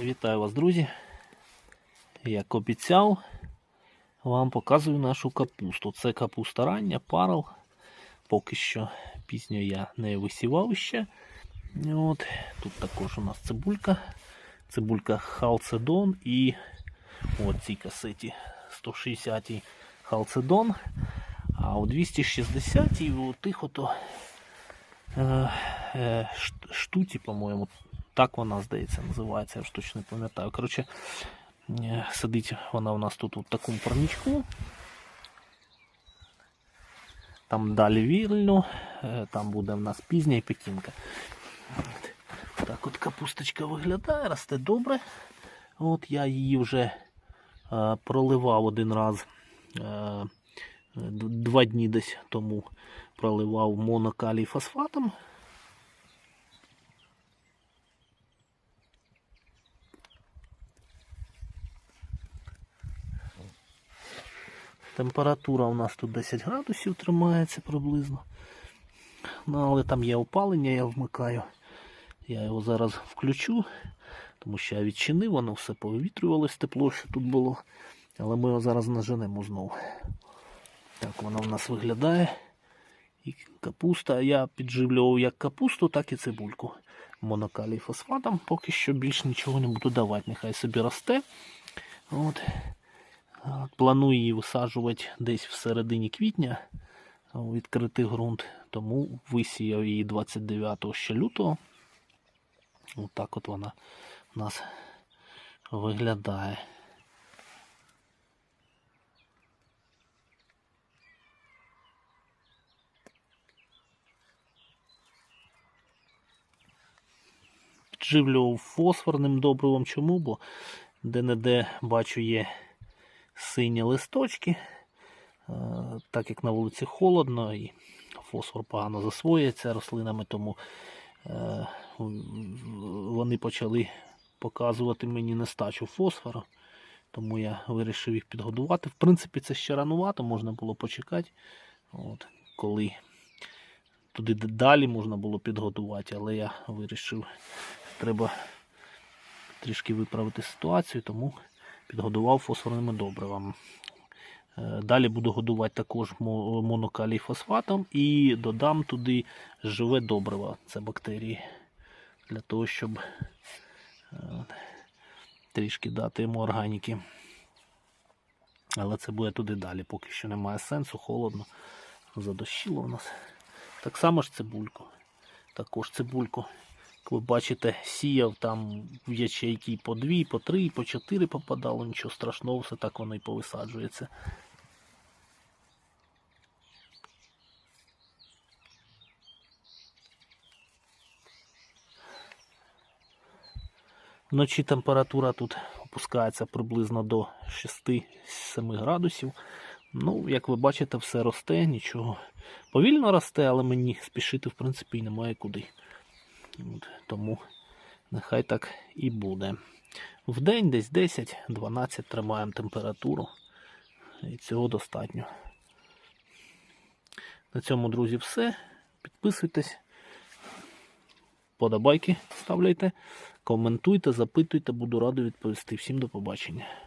Вітаю вас, друзі. Як обіцяв, вам показую нашу капусту. Це капуста рання, парел. Поки що пісню я не висівав ще. От. Тут також у нас цибулька. Цибулька халцедон і от цій касеті 160 халцедон. А у 260 і у тих ото е, е, штуці, по-моєму, так вона, здається, називається, я ж точно не пам'ятаю. Коротше, е, сидить вона у нас тут у такому парничку. Там далі вільно, е, там буде в нас пізня і пекінка. Так от капусточка виглядає, росте добре. От я її вже е, проливав один раз. Е, два дні десь тому проливав монокалій фосфатом. Температура у нас тут 10 градусів тримається приблизно. Ну, але там є опалення, я вмикаю. Я його зараз включу, тому що я відчинив, воно все повітрювалось тепло, що тут було. Але ми його зараз наженемо знову. Так воно в нас виглядає. І капуста. Я підживлював як капусту, так і цибульку. Монокалій фосфатом. Поки що більш нічого не буду давати. Нехай собі росте. От. Планую її висаджувати десь в середині квітня відкритий ґрунт, тому висіяв її 29 ще лютого. От так от вона у нас виглядає. Підживлював фосфорним добривом. Чому? Бо де-не-де бачу є сині листочки. Е, Так як на вулиці холодно і фосфор погано засвоюється рослинами, тому е, вони почали показувати мені нестачу фосфору. Тому я вирішив їх підгодувати. В принципі, це ще ранувато, можна було почекати. От, коли туди далі можна було підготувати, але я вирішив, треба трішки виправити ситуацію, тому підгодував фосфорними добривами. Е, Далі буду годувати також мо- монокалій фосфатом і додам туди живе добриво, це бактерії, для того, щоб е, трішки дати йому органіки. Але це буде туди далі, поки що немає сенсу, холодно, задощило у нас. Так само ж цибульку. Також цибульку. Як ви бачите, сіяв там в ячейки по дві, по три, по чотири попадало, нічого страшного, все так воно і повисаджується. Вночі температура тут опускається приблизно до 6-7 градусів. Ну, як ви бачите, все росте, нічого. Повільно росте, але мені спішити, в принципі, і немає куди. Тому нехай так і буде. В день десь 10-12 тримаємо температуру. І цього достатньо. На цьому, друзі, все. Підписуйтесь. Подобайки ставляйте, коментуйте, запитуйте, буду радий відповісти. Всім до побачення.